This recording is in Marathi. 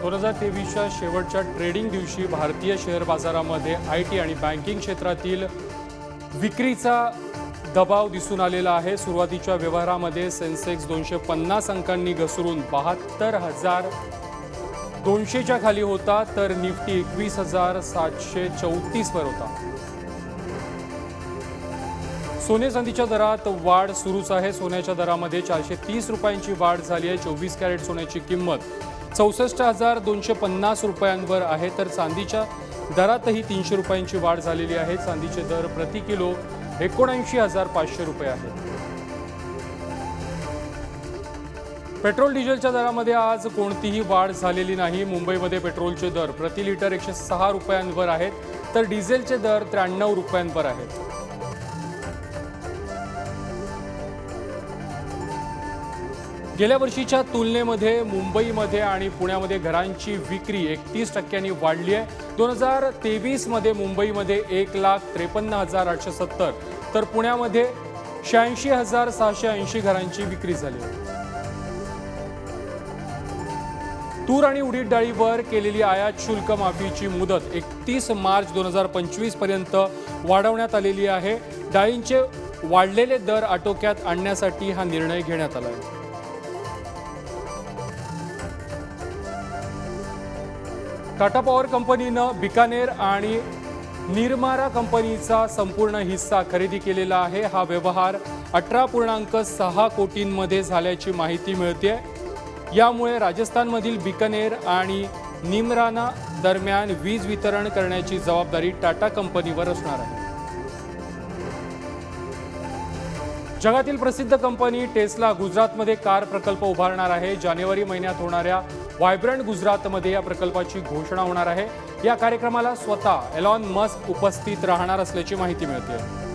दोन हजार तेवीसच्या शेवटच्या ट्रेडिंग दिवशी भारतीय शेअर बाजारामध्ये आय टी आणि बँकिंग क्षेत्रातील विक्रीचा दबाव दिसून आलेला आहे. सुरुवातीच्या व्यवहारामध्ये सेन्सेक्स दोनशे पन्नास अंकांनी घसरून बहात्तर हजार दोनशेच्या खाली होता तर निफ्टी एकवीस हजार सातशे चौतीसवर होता. सोने चांदीच्या दरात वाढ सुरूच आहे. सोन्याच्या दरामध्ये चारशे तीस रुपयांची वाढ झाली आहे. चोवीस कॅरेट सोन्याची किंमत चौसष्ट हजार दोनशे पन्नास रुपयांवर आहे. तर चांदीच्या दरातही तीनशे रुपयांची वाढ झालेली आहे. चांदीचे दर प्रति किलो एकोणऐंशी हजार पाचशे रुपये आहेत पेट्रोल डिझेलच्या दरामध्ये आज कोणतीही वाढ झालेली नाही. मुंबईमध्ये पेट्रोलचे दर प्रति लिटर एकशे सहा रुपयांवर आहेत. तर डिझेलचे दर त्र्याण्णव रुपयांवर आहेत. गेल्या वर्षीच्या तुलनेमध्ये मुंबईमध्ये आणि पुण्यामध्ये घरांची विक्री एकतीस टक्क्यांनी वाढली आहे. दोन हजार तेवीसमध्ये मुंबईमध्ये एक लाख त्रेपन्न हजार आठशे सत्तर तर पुण्यामध्ये शहाऐंशी हजार सहाशे ऐंशी घरांची विक्री झाली आहे. तूर आणि उडीद डाळीवर केलेली आयात शुल्क माफीची मुदत एकतीस मार्च दोन हजार पंचवीसपर्यंत वाढवण्यात आलेली आहे. डाळींचे वाढलेले दर आटोक्यात आणण्यासाठी हा निर्णय घेण्यात आला आहे. टाटा पॉवर कंपनीनं बिकानेर आणि निर्मारा कंपनीचा संपूर्ण हिस्सा खरेदी केलेला आहे. हा व्यवहार अठरा पूर्णांक सहा कोटींमध्ये झाल्याची माहिती मिळते यामुळे राजस्थानमधील बिकानेर आणि निमराना दरम्यान वीज वितरण करण्याची जबाबदारी टाटा कंपनीवर असणार आहे. जगातील प्रसिद्ध कंपनी टेस्ला गुजरातमध्ये कार प्रकल्प उभारणार आहे. जानेवारी महिन्यात होणाऱ्या व्हायब्रंट गुजरातमध्ये या प्रकल्पाची घोषणा होणार आहे. या कार्यक्रमाला स्वतः एलॉन मस्क उपस्थित राहणार असल्याची माहिती मिळते